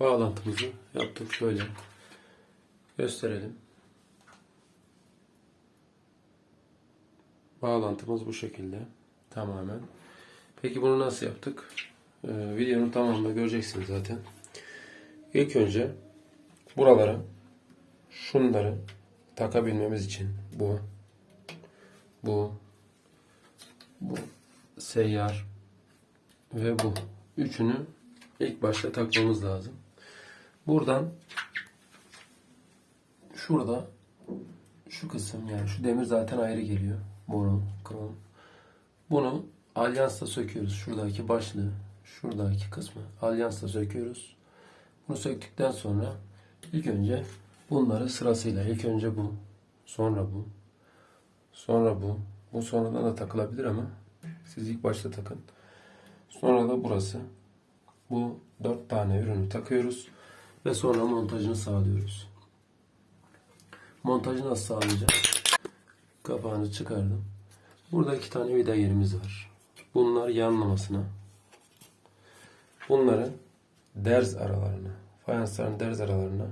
bağlantımızı yaptık. Şöyle gösterelim. Bağlantımız bu şekilde. Tamamen. Peki bunu nasıl yaptık? Ee, videonun tamamında göreceksiniz zaten. İlk önce buralara şunları takabilmemiz için bu bu bu seyyar ve bu üçünü ilk başta takmamız lazım. Buradan şurada şu kısım yani şu demir zaten ayrı geliyor. Boru, krom. Bunu alyansla söküyoruz. Şuradaki başlığı, şuradaki kısmı alyansla söküyoruz. Bunu söktükten sonra ilk önce bunları sırasıyla ilk önce bu, sonra bu, sonra bu. Bu sonradan da takılabilir ama siz ilk başta takın. Sonra da burası. Bu dört tane ürünü takıyoruz ve sonra montajını sağlıyoruz. Montajı nasıl sağlayacağız? Kapağını çıkardım. Burada iki tane vida yerimiz var. Bunlar yanlamasına. Bunları derz aralarına, fayansların derz aralarına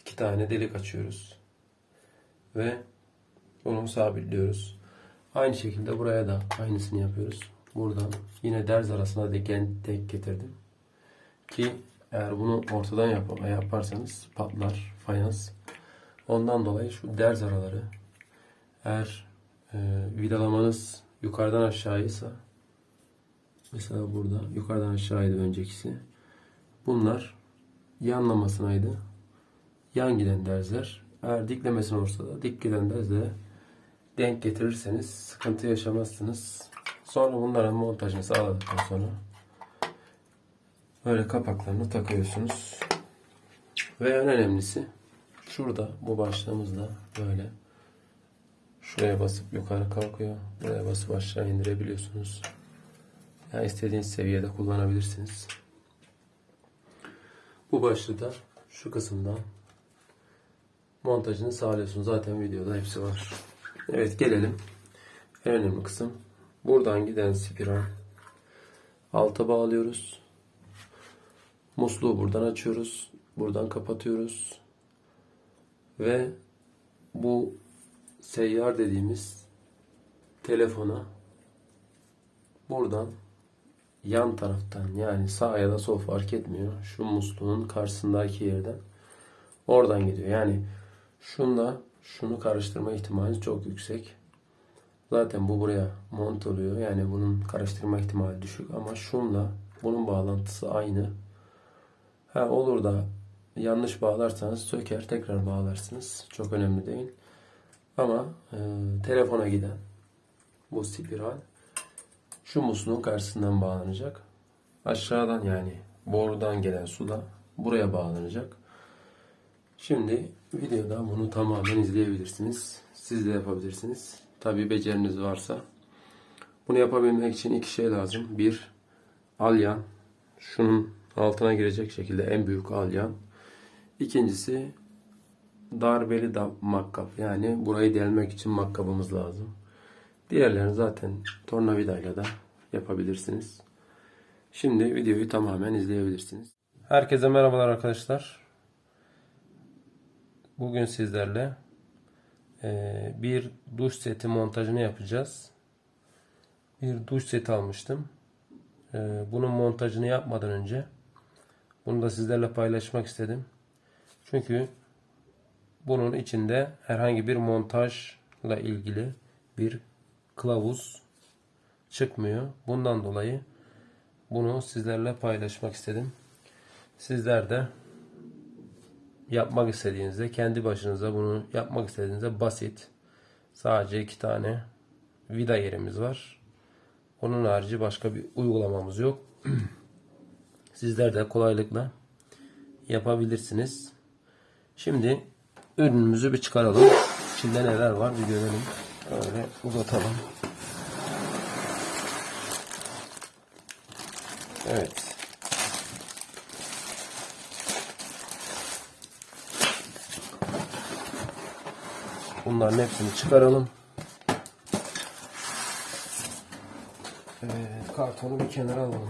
iki tane delik açıyoruz. Ve bunu sabitliyoruz. Aynı şekilde buraya da aynısını yapıyoruz. Buradan yine derz arasına deken denk getirdim. Ki eğer bunu ortadan yap yaparsanız patlar fayans. Ondan dolayı şu derz araları eğer e, vidalamanız yukarıdan aşağıysa mesela burada yukarıdan aşağıydı öncekisi. Bunlar yanlamasınaydı. Yan giden derzler. Eğer diklemesine olursa da dik giden derzlere denk getirirseniz sıkıntı yaşamazsınız. Sonra bunların montajını sağladıktan sonra böyle kapaklarını takıyorsunuz. Ve en önemlisi şurada bu başlığımızda böyle şuraya basıp yukarı kalkıyor. Buraya basıp aşağı indirebiliyorsunuz. Yani istediğiniz seviyede kullanabilirsiniz. Bu başlığı da şu kısımdan montajını sağlıyorsunuz. Zaten videoda hepsi var. Evet gelelim. En önemli kısım. Buradan giden spiral. Alta bağlıyoruz. Musluğu buradan açıyoruz. Buradan kapatıyoruz. Ve bu seyyar dediğimiz telefona buradan yan taraftan yani sağ ya da sol fark etmiyor. Şu musluğun karşısındaki yerden oradan gidiyor. Yani şunla şunu karıştırma ihtimali çok yüksek. Zaten bu buraya mont oluyor. Yani bunun karıştırma ihtimali düşük ama şunla bunun bağlantısı aynı. Ha olur da yanlış bağlarsanız söker tekrar bağlarsınız. Çok önemli değil. Ama e, telefona giden bu spiral şu musluğun karşısından bağlanacak. Aşağıdan yani borudan gelen su da buraya bağlanacak. Şimdi videoda bunu tamamen izleyebilirsiniz. Siz de yapabilirsiniz. Tabi beceriniz varsa. Bunu yapabilmek için iki şey lazım. Bir, alyan. Şunun altına girecek şekilde en büyük alyan. İkincisi, darbeli da makkap. Yani burayı delmek için makkabımız lazım. Diğerlerini zaten tornavidayla da yapabilirsiniz. Şimdi videoyu tamamen izleyebilirsiniz. Herkese merhabalar arkadaşlar. Bugün sizlerle eee, bir duş seti montajını yapacağız. Bir duş seti almıştım. Eee, bunun montajını yapmadan önce bunu da sizlerle paylaşmak istedim. Çünkü bunun içinde herhangi bir montajla ilgili bir kılavuz çıkmıyor. Bundan dolayı bunu sizlerle paylaşmak istedim. Sizler de yapmak istediğinizde kendi başınıza bunu yapmak istediğinizde basit sadece iki tane vida yerimiz var. Onun harici başka bir uygulamamız yok. Sizler de kolaylıkla yapabilirsiniz. Şimdi ürünümüzü bir çıkaralım. İçinde neler var bir görelim. Böyle uzatalım. Evet. Bunların hepsini çıkaralım. Evet, kartonu bir kenara alalım.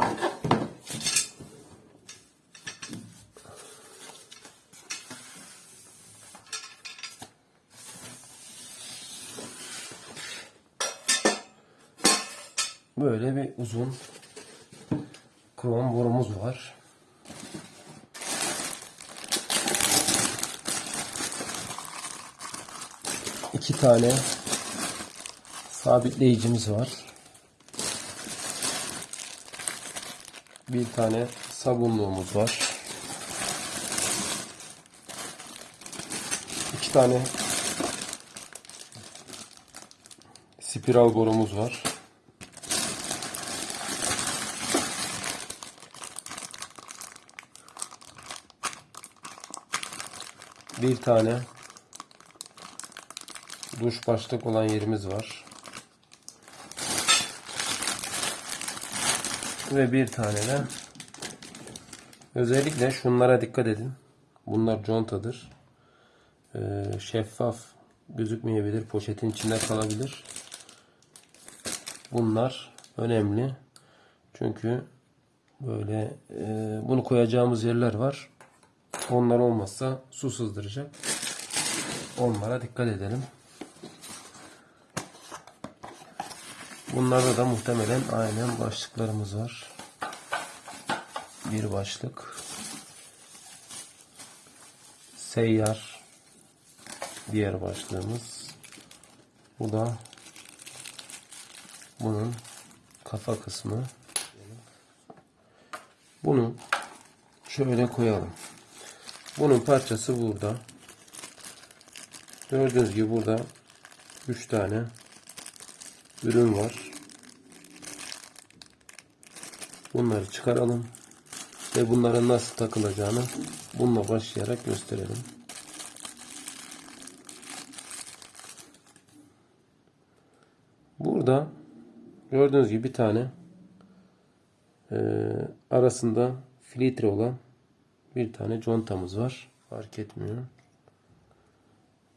Böyle bir uzun krom borumuz var. İki tane sabitleyicimiz var. Bir tane sabunluğumuz var. İki tane spiral borumuz var. Bir tane duş başlık olan yerimiz var. Ve bir tane de özellikle şunlara dikkat edin. Bunlar contadır. Ee, şeffaf gözükmeyebilir. Poşetin içinde kalabilir. Bunlar önemli. Çünkü böyle e, bunu koyacağımız yerler var. Onlar olmazsa su sızdıracak. Onlara dikkat edelim. Bunlarda da muhtemelen aynen başlıklarımız var. Bir başlık. Seyyar. Diğer başlığımız. Bu da bunun kafa kısmı. Bunu şöyle koyalım. Bunun parçası burada. Gördüğünüz gibi burada 3 tane ürün var. Bunları çıkaralım ve bunların nasıl takılacağını bununla başlayarak gösterelim. Burada gördüğünüz gibi bir tane eee, arasında filtre olan bir tane contamız var. Fark etmiyor.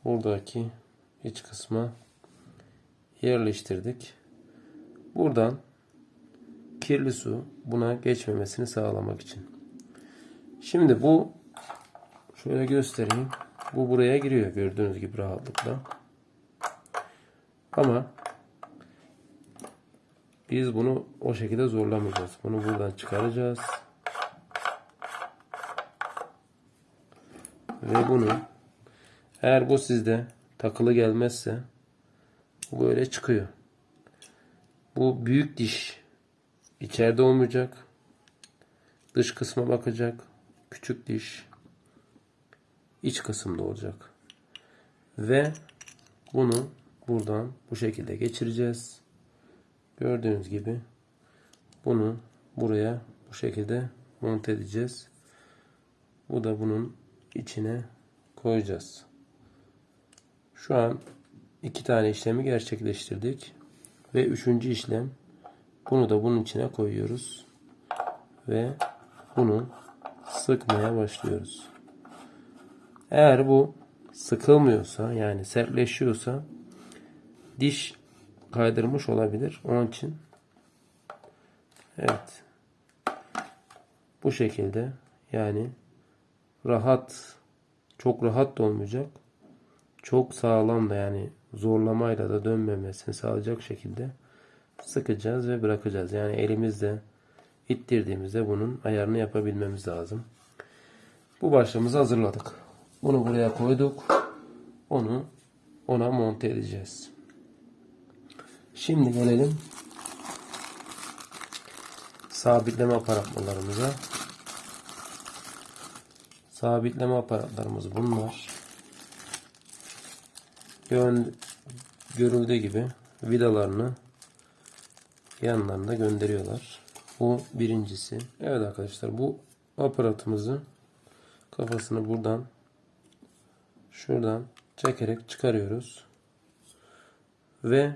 Buradaki iç kısma yerleştirdik. Buradan kirli su buna geçmemesini sağlamak için. Şimdi bu şöyle göstereyim. Bu buraya giriyor gördüğünüz gibi rahatlıkla. Ama biz bunu o şekilde zorlamayacağız. Bunu buradan çıkaracağız. Ve bunu eğer bu sizde takılı gelmezse böyle çıkıyor. Bu büyük diş içeride olmayacak. Dış kısma bakacak. Küçük diş iç kısımda olacak. Ve bunu buradan bu şekilde geçireceğiz. Gördüğünüz gibi bunu buraya bu şekilde monte edeceğiz. Bu da bunun içine koyacağız. Şu an iki tane işlemi gerçekleştirdik. Ve üçüncü işlem bunu da bunun içine koyuyoruz. Ve bunu sıkmaya başlıyoruz. Eğer bu sıkılmıyorsa yani sertleşiyorsa diş kaydırmış olabilir. Onun için evet bu şekilde yani rahat çok rahat da olmayacak. Çok sağlam da yani zorlamayla da dönmemesini sağlayacak şekilde sıkacağız ve bırakacağız. Yani elimizde ittirdiğimizde bunun ayarını yapabilmemiz lazım. Bu başlığımızı hazırladık. Bunu buraya koyduk. Onu ona monte edeceğiz. Şimdi gelelim sabitleme aparatlarımıza. Sabitleme aparatlarımız bunlar. Gön görüldüğü gibi vidalarını yanlarında gönderiyorlar. Bu birincisi. Evet arkadaşlar bu aparatımızı kafasını buradan şuradan çekerek çıkarıyoruz. Ve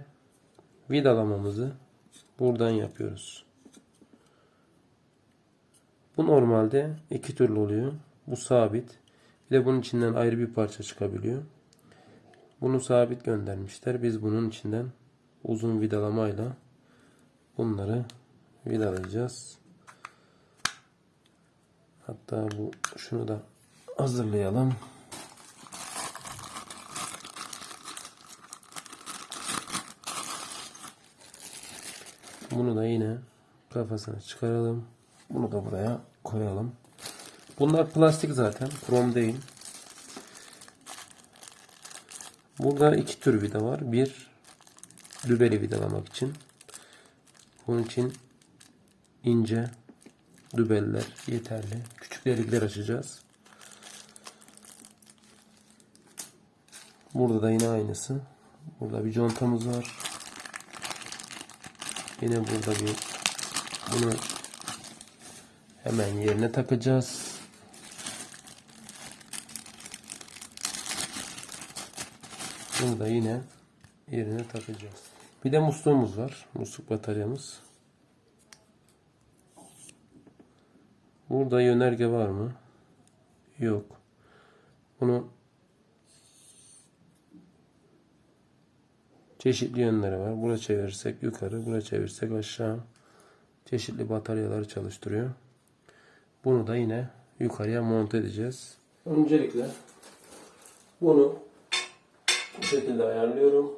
vidalamamızı buradan yapıyoruz. Bu normalde iki türlü oluyor. Bu sabit. Bir de bunun içinden ayrı bir parça çıkabiliyor. Bunu sabit göndermişler. Biz bunun içinden uzun vidalamayla bunları vidalayacağız. Hatta bu şunu da hazırlayalım. Bunu da yine kafasına çıkaralım. Bunu da buraya koyalım. Bunlar plastik zaten. Krom değil. Burada iki tür vida var. Bir dübeli vidalamak için. Bunun için ince dübeller yeterli. Küçük delikler açacağız. Burada da yine aynısı. Burada bir contamız var. Yine burada bir bunu hemen yerine takacağız. Bunu da yine yerine takacağız. Bir de musluğumuz var. Musluk bataryamız. Burada yönerge var mı? Yok. Bunu çeşitli yönleri var. Buraya çevirirsek yukarı, buraya çevirirsek aşağı. Çeşitli bataryaları çalıştırıyor. Bunu da yine yukarıya monte edeceğiz. Öncelikle bunu bu şekilde ayarlıyorum.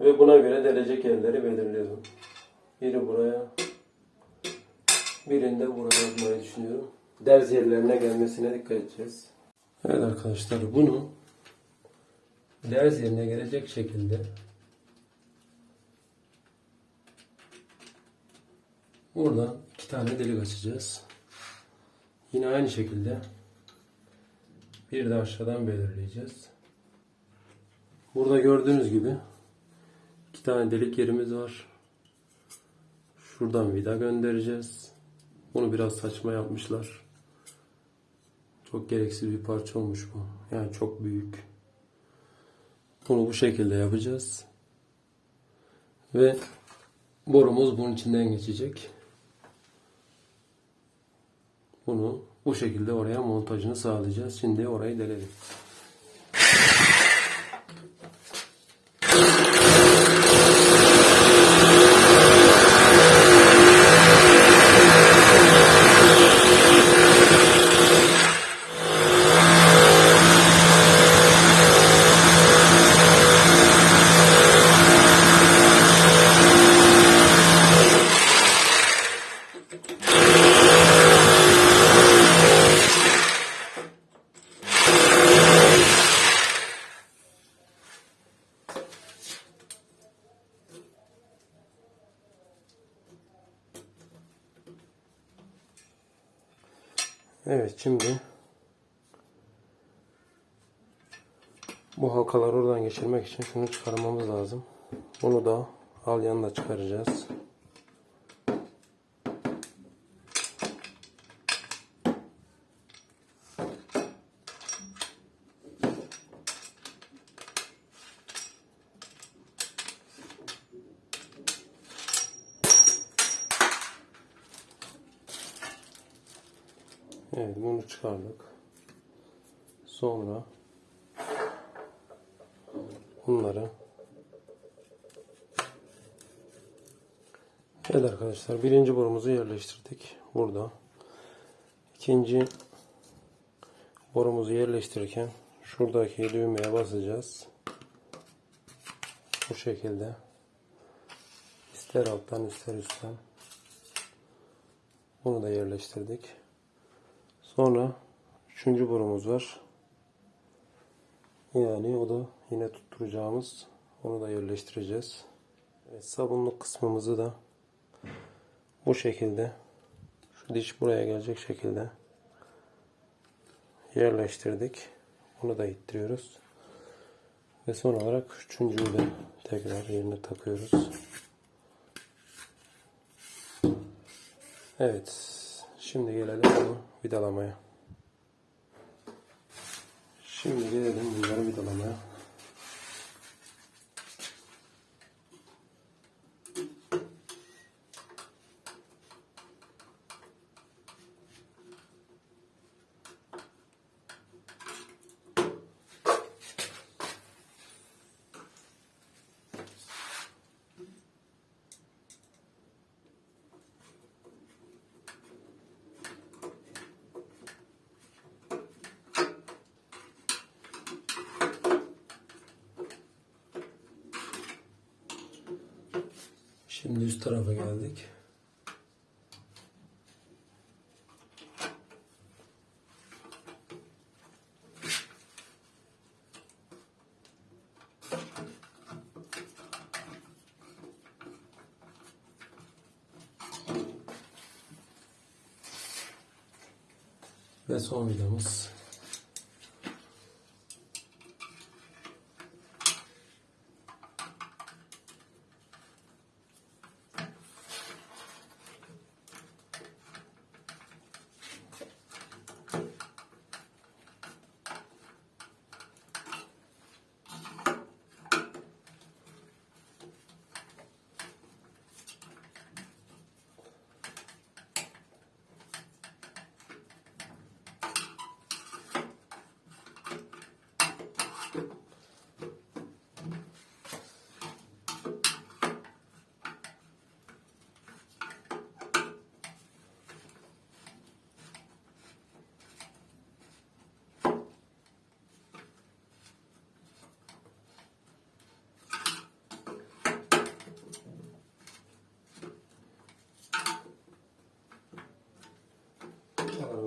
Ve buna göre derecek yerleri belirliyorum. Biri buraya, birinde buraya yapmayı düşünüyorum. Derz yerlerine gelmesine dikkat edeceğiz. Evet arkadaşlar bunu derz yerine gelecek şekilde buradan iki tane delik açacağız. Yine aynı şekilde bir de aşağıdan belirleyeceğiz. Burada gördüğünüz gibi iki tane delik yerimiz var. Şuradan vida göndereceğiz. Bunu biraz saçma yapmışlar. Çok gereksiz bir parça olmuş bu. Yani çok büyük. Bunu bu şekilde yapacağız. Ve borumuz bunun içinden geçecek. Bunu bu şekilde oraya montajını sağlayacağız. Şimdi orayı delelim. Evet şimdi bu halkaları oradan geçirmek için şunu çıkarmamız lazım. Bunu da al yanına çıkaracağız. Evet bunu çıkardık. Sonra bunları Evet arkadaşlar birinci borumuzu yerleştirdik. Burada. İkinci borumuzu yerleştirirken şuradaki düğmeye basacağız. Bu şekilde. İster alttan ister üstten. Bunu da yerleştirdik. Sonra üçüncü borumuz var. Yani o da yine tutturacağımız. Onu da yerleştireceğiz. Evet, sabunluk kısmımızı da bu şekilde şu diş buraya gelecek şekilde yerleştirdik. Bunu da ittiriyoruz. Ve son olarak üçüncüyü de tekrar yerine takıyoruz. Evet. Şimdi gelelim bunu vidalamaya. Şimdi gelelim bunları vidalamaya. Şimdi üst tarafa geldik. Ve son vidamız.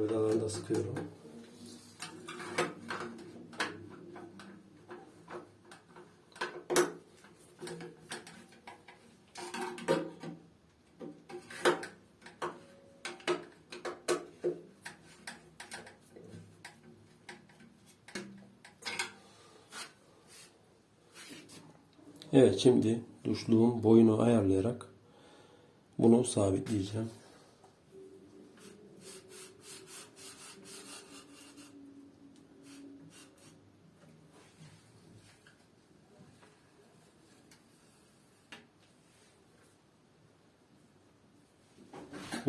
Ağır vidalarını da sıkıyorum. Evet şimdi duşluğun boyunu ayarlayarak bunu sabitleyeceğim.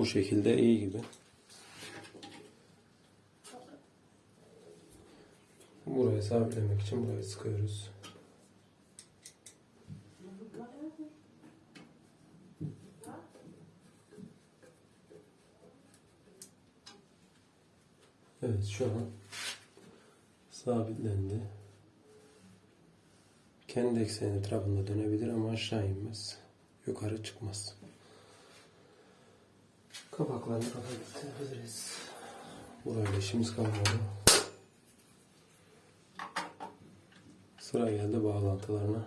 Bu şekilde iyi gibi. Buraya sabitlemek için buraya sıkıyoruz. Evet şu an sabitlendi. Kendi ekseni etrafında dönebilir ama aşağı inmez. Yukarı çıkmaz. Kapaklarını kapatabiliriz. Burayla işimiz kalmadı. Sıra geldi bağlantılarına.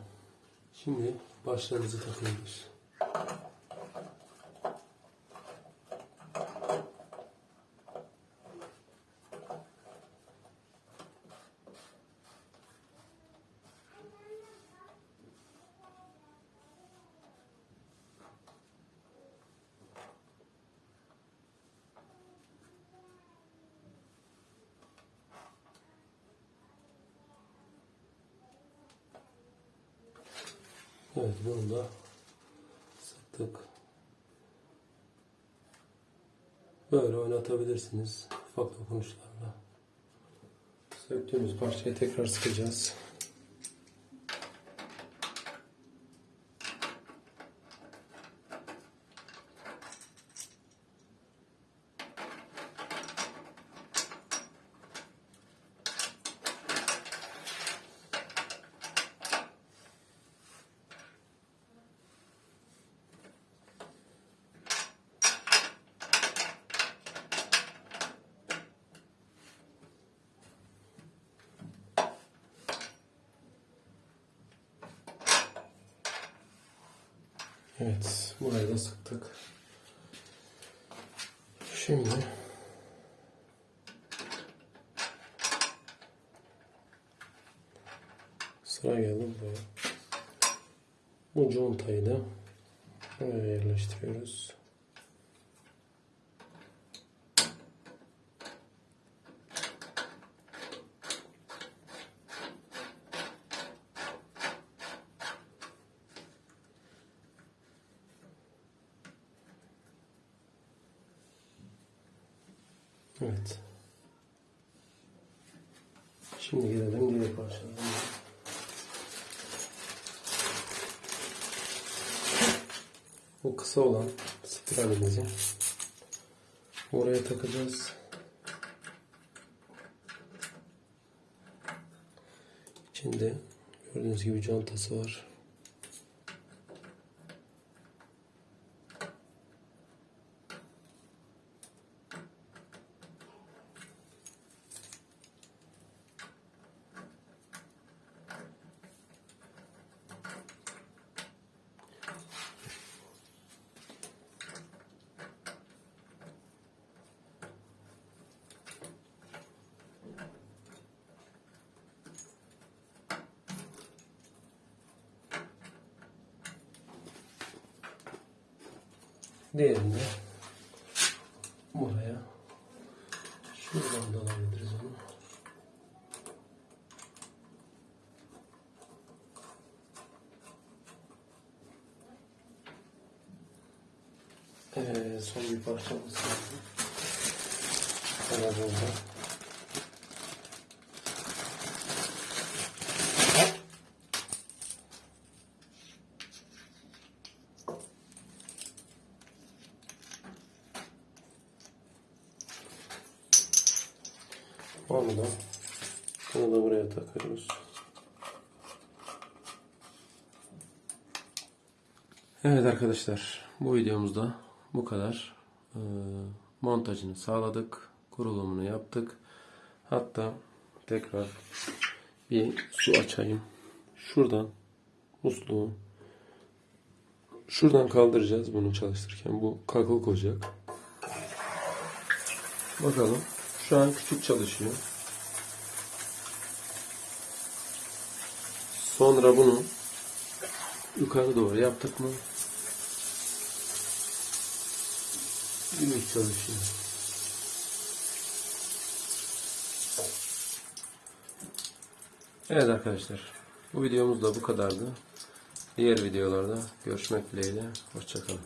Şimdi başlarımızı takıyoruz. Evet bunu da sıktık. Böyle oynatabilirsiniz ufak dokunuşlarla. Söktüğümüz parçayı tekrar sıkacağız. Evet, burayı da sıktık. Şimdi sıra geldi buraya. Bu contayı da buraya yerleştiriyoruz. Evet. Şimdi gelelim diğer parçalarına. Bu kısa olan spiralimizi oraya takacağız. İçinde gördüğünüz gibi contası var. Diğerini de buraya şuradan da alabiliriz onu. Evet, son bir parçamız. Herhalde orada. Onu da bunu da buraya takıyoruz. Evet arkadaşlar bu videomuzda bu kadar. Ee, montajını sağladık. Kurulumunu yaptık. Hatta tekrar bir su açayım. Şuradan musluğu şuradan kaldıracağız bunu çalıştırırken. Bu kakıl olacak. Bakalım. Şu an küçük çalışıyor. Sonra bunu yukarı doğru yaptık mı? Büyük çalışıyor. Evet arkadaşlar. Bu videomuz da bu kadardı. Diğer videolarda görüşmek dileğiyle. Hoşçakalın.